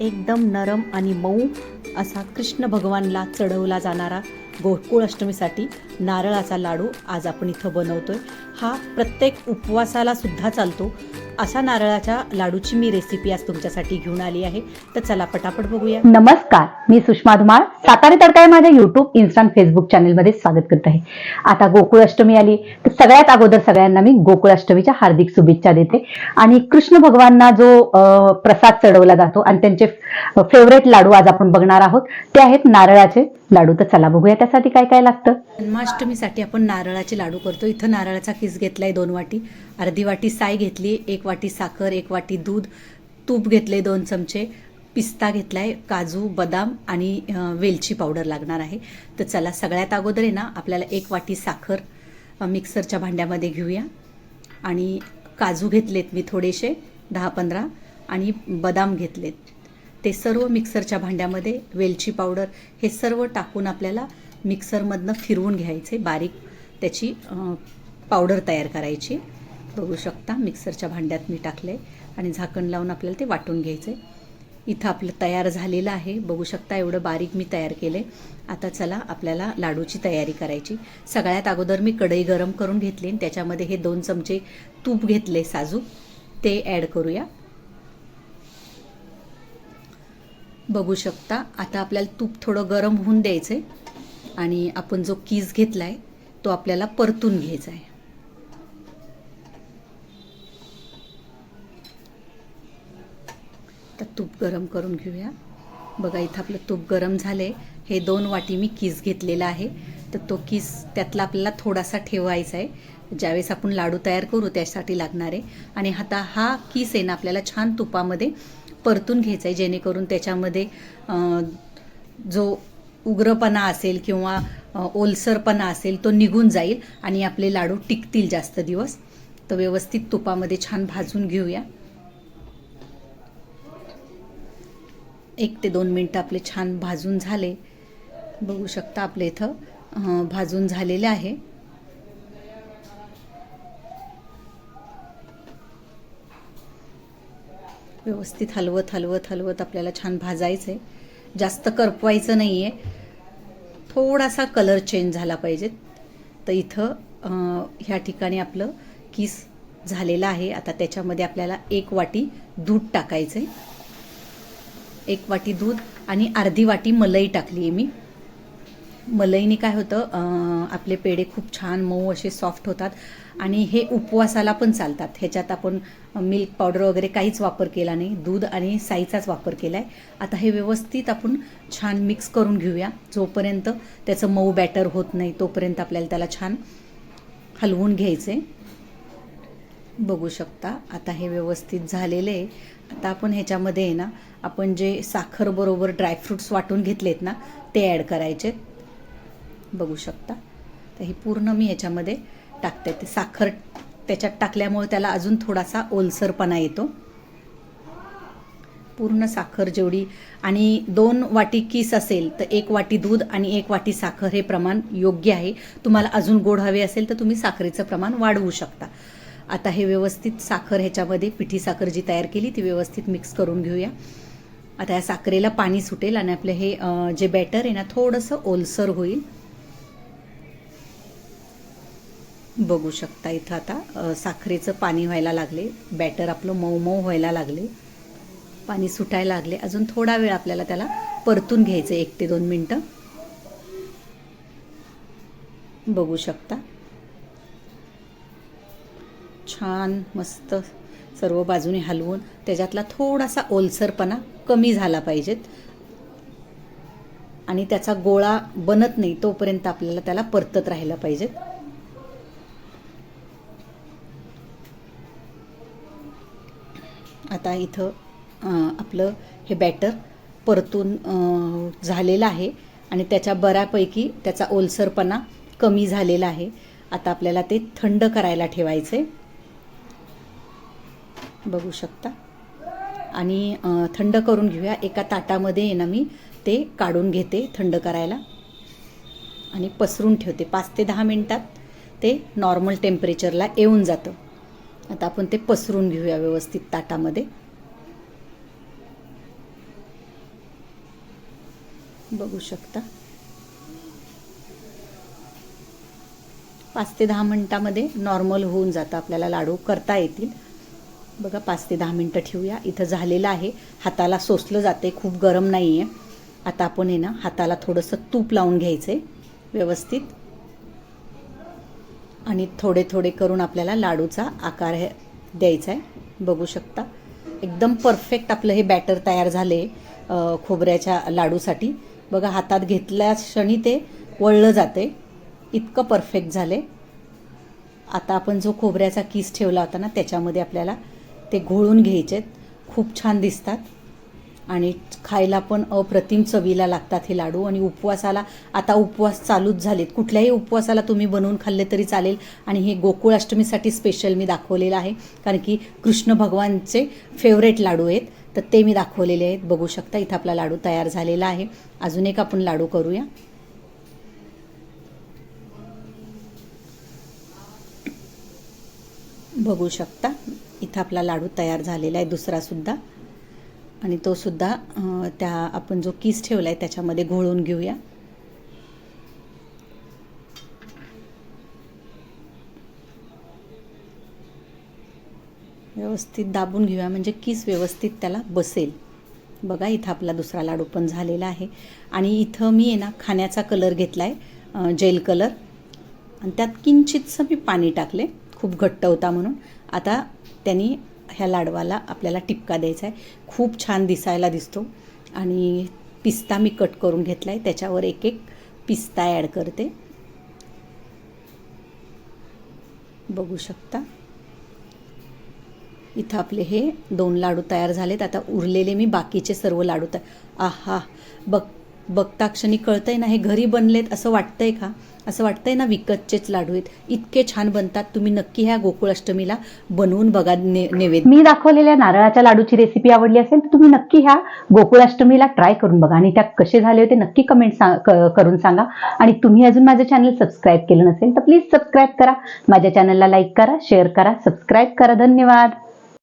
एकदम नरम आणि मऊ असा कृष्ण भगवानला चढवला जाणारा गोकुळ अष्टमीसाठी नारळाचा लाडू आज आपण इथं बनवतोय. हा प्रत्येक उपवासाला सुद्धा चालतो. अशा नारळाच्या लाडूची मी रेसिपी आज तुमच्यासाठी घेऊन आली आहे. तर चला पटापट बघूया. नमस्कार मी सुषमा धुमाळ. सातारी तडका या माझ्या युट्यूब इन्स्टा फेसबुक चॅनलमध्ये स्वागत करत आहे. आता गोकुळ अष्टमी आली तर सगळ्यात अगोदर सगळ्यांना मी गोकुळ अष्टमीच्या हार्दिक शुभेच्छा देते. आणि कृष्ण भगवानना जो प्रसाद चढवला जातो आणि त्यांचे फेवरेट लाडू आज आपण बघणार आहोत ते आहेत नारळाचे लाडू. तर चला बघूया त्यासाठी काय काय लागतं. जन्माष्टमीसाठी आपण नारळाचे लाडू करतो. इथं नारळाचा किस घेतलाय दोन वाटी. अर्धी वाटी साय घेतली एक वाटी साखर एक वाटी दूध तूप घेतले दोन चमचे पिस्ता घेतलाय काजू बदाम आणि वेलची पावडर लागणार आहे. तर चला सगळ्यात अगोदर आहे ना आपल्याला एक वाटी साखर मिक्सरच्या भांड्यामध्ये घेऊया. आणि काजू घेतलेत मी थोडेसे दहा पंधरा आणि बदाम घेतलेत. ते सर्व मिक्सरच्या भांड्यामध्ये वेलची पावडर हे सर्व टाकून आपल्याला मिक्सरमधनं फिरवून घ्यायचे बारीक. त्याची पावडर तयार करायची. बघू शकता. मिक्सरच्या भांड्यात मी टाकले आणि झाकण लावून आपल्याला ते वाटून घ्यायचे इथं आपलं तयार झालेलं आहे. बघू शकता एवढं बारीक मी तयार केले आता चला आपल्याला लाडूची तयारी करायची. सगळ्यात अगोदर मी कढई गरम करून घेतली आणि त्याच्यामध्ये हे दोन चमचे तूप घेतले साजूक ते ॲड करूया. बघू शकता आता आपल्याला तूप थोडं गरम होऊन द्यायचं आहे आणि आपण जो कीज घेतला आहे तो आपल्याला परतून घ्यायचा आहे तर तूप गरम करून घेऊया. बघा इथं आपलं तूप गरम झालं आहे हे दोन वाटी मी किस घेतलेला आहे. तर तो किस त्यातला आपल्याला थोडासा ठेवायचा आहे. ज्यावेळेस आपण लाडू तयार करू त्यासाठी लागणार आहे. आणि आता हा किस आहे ना आपल्याला छान तुपामध्ये परतून घ्यायचा आहे जेणेकरून त्याच्यामध्ये जो उग्रपणा असेल किंवा ओलसरपणा असेल तो निघून जाईल आणि आपले लाडू टिकतील जास्त दिवस. तर व्यवस्थित तुपामध्ये छान भाजून घेऊया. एक ते दोन मिनटं आपले छान भाजून झाले. बघू शकता आपले इथं भाजून झालेले आहे. व्यवस्थित हलवत हलवत हलवत आपल्याला छान भाजायचं आहे जास्त करपवायचं नाही आहे थोडासा कलर चेंज झाला पाहिजे. तर इथं ह्या ठिकाणी आपलं किस झालेलं आहे. आता त्याच्यामध्ये आपल्याला एक वाटी दूध टाकायचं आहे एक वाटी दूध आणि अर्धी वाटी मलाई टाकली आहे मी. मलईने काय होतं आपले पेढे खूप छान मऊ असे सॉफ्ट होतात आणि हे उपवासाला पण चालतात. ह्याच्यात आपण मिल्क पावडर वगैरे काहीच वापर केला नाही. दूध आणि साईचाच वापर केला आहे आता हे व्यवस्थित आपण छान मिक्स करून घेऊया. जोपर्यंत त्याचं मऊ बॅटर होत नाही तोपर्यंत आपल्याला त्याला छान हलवून घ्यायचे बघू शकता. आता हे व्यवस्थित झालेलं आहे. आता आपण ह्याच्यामध्ये आहे ना आपण जे साखरबरोबर ड्रायफ्रूट्स ड्रायफ्रुट्स वाटून घेतलेत ना ते ॲड करायचे बघू शकता. तर हे पूर्ण मी ह्याच्यामध्ये टाकते. ते साखर त्याच्यात टाकल्यामुळे त्याला अजून थोडासा ओलसरपणा येतो. पूर्ण साखर जेवढी आणि दोन वाटी किस असेल तर एक वाटी दूध आणि एक वाटी साखर हे प्रमाण योग्य आहे. तुम्हाला अजून गोड हवे असेल तर तुम्ही साखरेचं प्रमाण वाढवू शकता. आता हे व्यवस्थित साखर ह्याच्यामध्ये पिठी साखर जी तयार केली ती व्यवस्थित मिक्स करून घेऊया. आता या साखरेला पाणी सुटेल आणि आपलं हे जे बॅटर आहे ना थोडंसं ओलसर होईल. बघू शकता इथं आता साखरेचं पाणी व्हायला लागले. बॅटर आपलं मऊ मऊ व्हायला लागले. पाणी सुटायला लागले. अजून थोडा वेळ आपल्याला त्याला परतून घ्यायचं एक ते दोन मिनटं. बघू शकता. छान मस्त सर्व बाजूने हलवून त्याच्यातला थोडासा ओलसरपणा कमी झाला पाहिजेत. आणि त्याचा गोळा बनत नाही तोपर्यंत आपल्याला त्याला परतत राहायला पाहिजेत. आता इथं आपलं हे बॅटर परतून झालेलं आहे आणि त्याच्या बऱ्यापैकी त्याचा ओलसरपणा कमी झालेला आहे. आता आपल्याला ते थंड करायला ठेवायचं आहे बघू शकता. आणि थंड करून घेऊया. एका ताटामध्ये आहे ना मी ते काढून घेते थंड करायला. आणि पसरून ठेवते. पाच ते दहा मिनटात ते नॉर्मल टेम्परेचरला येऊन जातं. आता आपण ते पसरून घेऊया व्यवस्थित ताटामध्ये. बघू शकता. पाच ते दहा मिनटामध्ये नॉर्मल होऊन जातं. आपल्याला लाडू करता येतील. बघा पाच ते दहा मिनटं ठेवूया. इथं झालेलं आहे. हाताला सोसलं जाते खूप गरम नाही आहे आता आपण आहे ना हाताला थोडंसं तूप लावून घ्यायचं आहे व्यवस्थित. आणि थोडे थोडे करून आपल्याला लाडूचा आकार हे द्यायचा आहे बघू शकता. एकदम परफेक्ट आपलं हे बॅटर तयार झाले खोबऱ्याच्या लाडूसाठी. बघा हातात घेतल्या क्षणी ते वळलं जाते इतकं परफेक्ट झाले आता आपण जो खोबऱ्याचा किस ठेवला होता ना त्याच्यामध्ये आपल्याला ते घोळून घ्यायचे. खूप छान दिसतात. आणि खायला पण अप्रतिम चवीला लागतात हे लाडू. आणि उपवासाला आता उपवास चालूच झालेत. कुठल्याही उपवासाला तुम्ही बनवून खाल्ले तरी चालेल. आणि हे गोकुळाष्टमीसाठी स्पेशल मी दाखवलेलं आहे. कारण की कृष्ण भगवानचे फेवरेट लाडू आहेत. तर ते मी दाखवलेले आहेत. बघू शकता इथं आपला लाडू तयार झालेला आहे. अजून एक आपण लाडू करूया. बघू शकता. इथं आपला लाडू तयार झालेला आहे दुसरासुद्धा आणि तो सुद्धा त्या आपण जो किस ठेवला आहे त्याच्यामध्ये घोळून घेऊया. व्यवस्थित दाबून घेऊया म्हणजे किस व्यवस्थित त्याला बसेल. बघा इथं आपला दुसरा लाडू पण झालेला आहे. आणि इथं मी आहे ना खाण्याचा कलर घेतला आहे जेल कलर. आणि त्यात किंचितसं मी पाणी टाकले खूप घट्ट होता म्हणून. आता त्यांनी ह्या लाडवाला आपल्याला टिपका द्यायचा आहे. खूप छान दिसायला दिसतो. आणि पिस्ता मी कट करून घेतला आहे त्याच्यावर एक एक पिस्ता ॲड करते. बघू शकता. इथं आपले हे दोन लाडू तयार झालेत. आता उरलेले मी बाकीचे सर्व लाडू तयार आहा. बघ बघता क्षणी कळतंय ना हे घरी बनलेत असं वाटतंय का? असं वाटतंय ना विकतचेच लाडू आहेत. इतके छान बनतात. तुम्ही नक्की ह्या गोकुळाष्टमीला बनवून बघा ने नैवेद्य. मी दाखवलेल्या नारळाच्या लाडूची रेसिपी आवडली असेल तर तुम्ही नक्की ह्या गोकुळाष्टमीला ट्राय करून बघा. आणि त्या कसे झाले होते नक्की कमेंट करून सांगा. आणि तुम्ही अजून माझं चॅनल सबस्क्राईब केलं नसेल तर प्लीज सबस्क्राईब करा. माझ्या चॅनलला लाईक करा शेअर करा सबस्क्राईब करा. धन्यवाद.